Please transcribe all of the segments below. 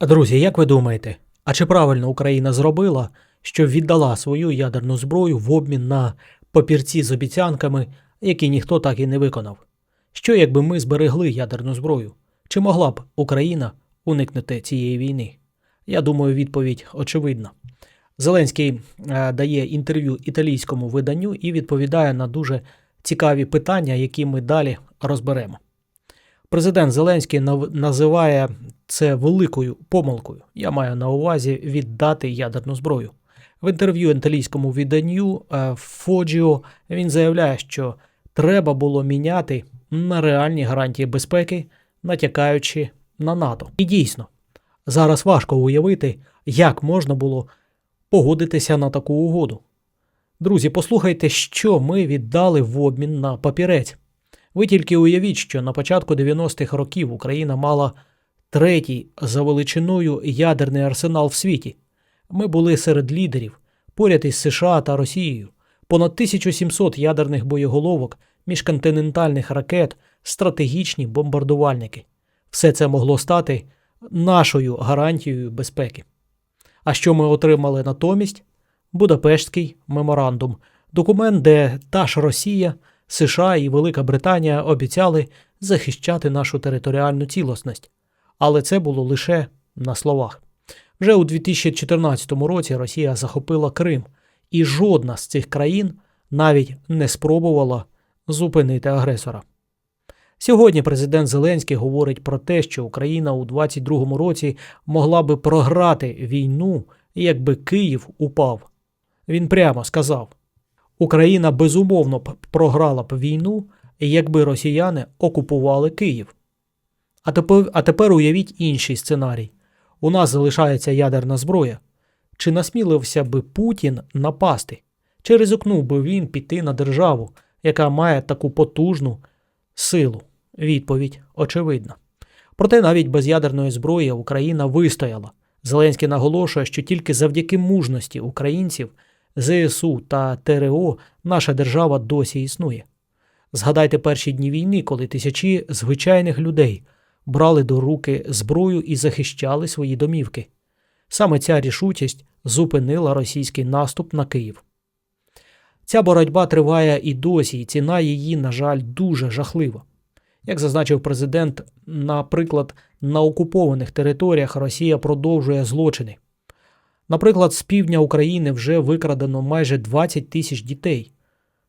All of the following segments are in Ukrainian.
Друзі, як ви думаєте, а чи правильно Україна зробила, що віддала свою ядерну зброю в обмін на папірці з обіцянками, які ніхто так і не виконав? Що якби ми зберегли ядерну зброю? Чи могла б Україна уникнути цієї війни? Я думаю, відповідь очевидна. Зеленський е, дає інтерв'ю італійському виданню і відповідає на дуже цікаві питання, які ми далі розберемо. Президент Зеленський називає це великою помилкою. Я маю на увазі віддати ядерну зброю. В інтерв'ю італійському виданню е, Фоджіо він заявляє, що треба було міняти на реальні гарантії безпеки, натякаючи на НАТО. І дійсно, зараз важко уявити, як можна було погодитися на таку угоду. Друзі, послухайте, що ми віддали в обмін на папірець. Ви тільки уявіть, що на початку 90-х років Україна мала третій за величиною ядерний арсенал в світі. Ми були серед лідерів, поряд із США та Росією, понад 1700 ядерних боєголовок, міжконтинентальних ракет, стратегічні бомбардувальники. Все це могло стати нашою гарантією безпеки. А що ми отримали натомість? Будапештський меморандум, документ, де та ж Росія, США і Велика Британія обіцяли захищати нашу територіальну цілісність. Але це було лише на словах. Вже у 2014 році Росія захопила Крим, і жодна з цих країн навіть не спробувала зупинити агресора. Сьогодні президент Зеленський говорить про те, що Україна у 2022 році могла би програти війну, якби Київ упав. Він прямо сказав: Україна безумовно програла б війну, якби росіяни окупували Київ. А тепер, а тепер уявіть інший сценарій. У нас залишається ядерна зброя. Чи насмілився би Путін напасти? Чи ризикнув би він піти на державу, яка має таку потужну силу? Відповідь очевидна. Проте навіть без ядерної зброї Україна вистояла. Зеленський наголошує, що тільки завдяки мужності українців, ЗСУ та ТРО наша держава досі існує. Згадайте перші дні війни, коли тисячі звичайних людей брали до руки зброю і захищали свої домівки. Саме ця рішучість зупинила російський наступ на Київ. Ця боротьба триває і досі, і ціна її, на жаль, дуже жахлива. Як зазначив президент, наприклад, на окупованих територіях Росія продовжує злочини. Наприклад, з півдня України вже викрадено майже 20 тисяч дітей,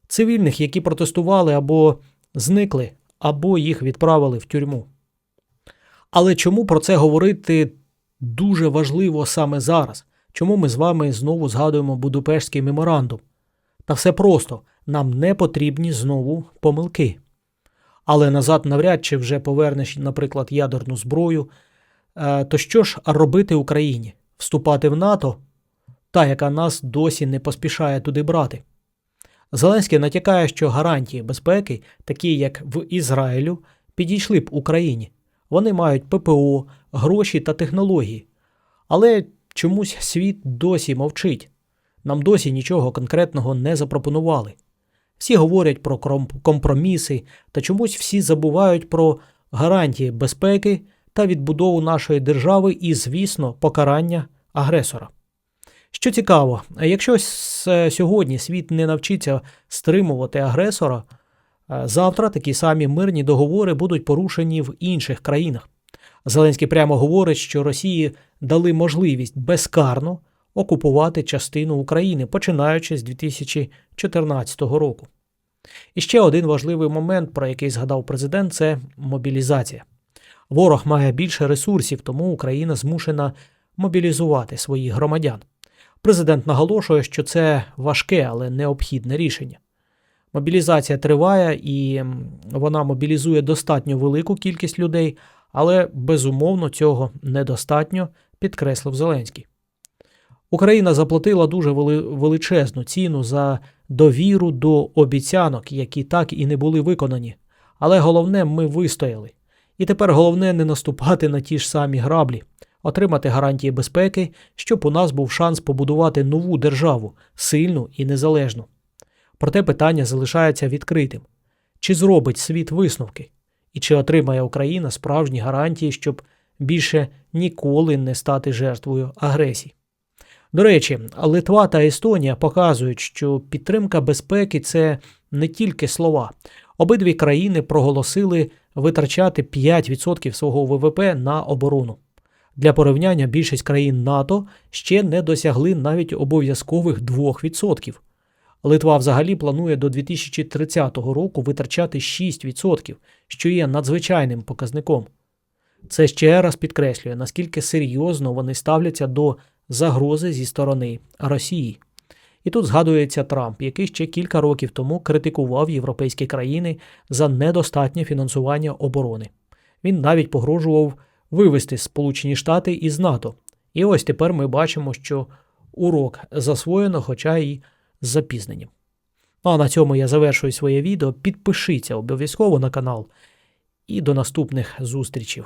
цивільних, які протестували або зникли, або їх відправили в тюрму. Але чому про це говорити дуже важливо саме зараз? Чому ми з вами знову згадуємо Будапештський меморандум? Та все просто нам не потрібні знову помилки. Але назад навряд чи вже повернеш, наприклад, ядерну зброю. Е, То що ж робити Україні? Вступати в НАТО, та яка нас досі не поспішає туди брати. Зеленський натякає, що гарантії безпеки, такі як в Ізраїлю, підійшли б Україні. Вони мають ППО, гроші та технології. Але чомусь світ досі мовчить. Нам досі нічого конкретного не запропонували. Всі говорять про компроміси, та чомусь всі забувають про гарантії безпеки та відбудову нашої держави і, звісно, покарання агресора. Що цікаво, якщо сьогодні світ не навчиться стримувати агресора, завтра такі самі мирні договори будуть порушені в інших країнах. Зеленський прямо говорить, що Росії дали можливість безкарно окупувати частину України, починаючи з 2014 року. І ще один важливий момент, про який згадав президент, це мобілізація. Ворог має більше ресурсів, тому Україна змушена мобілізувати своїх громадян. Президент наголошує, що це важке, але необхідне рішення. Мобілізація триває і вона мобілізує достатньо велику кількість людей, але безумовно цього недостатньо, підкреслив Зеленський. Україна заплатила дуже величезну ціну за довіру до обіцянок, які так і не були виконані. Але головне, ми вистояли. І тепер головне не наступати на ті ж самі граблі, отримати гарантії безпеки, щоб у нас був шанс побудувати нову державу, сильну і незалежну. Проте питання залишається відкритим: чи зробить світ висновки, і чи отримає Україна справжні гарантії, щоб більше ніколи не стати жертвою агресії. До речі, Литва та Естонія показують, що підтримка безпеки це не тільки слова. Обидві країни проголосили витрачати 5% свого ВВП на оборону. Для порівняння більшість країн НАТО ще не досягли навіть обов'язкових 2%. Литва взагалі планує до 2030 року витрачати 6%, що є надзвичайним показником. Це ще раз підкреслює, наскільки серйозно вони ставляться до загрози зі сторони Росії. І тут згадується Трамп, який ще кілька років тому критикував європейські країни за недостатнє фінансування оборони. Він навіть погрожував вивести Сполучені Штати із НАТО. І ось тепер ми бачимо, що урок засвоєно, хоча й з запізненням. Ну а на цьому я завершую своє відео. Підпишіться обов'язково на канал і до наступних зустрічей.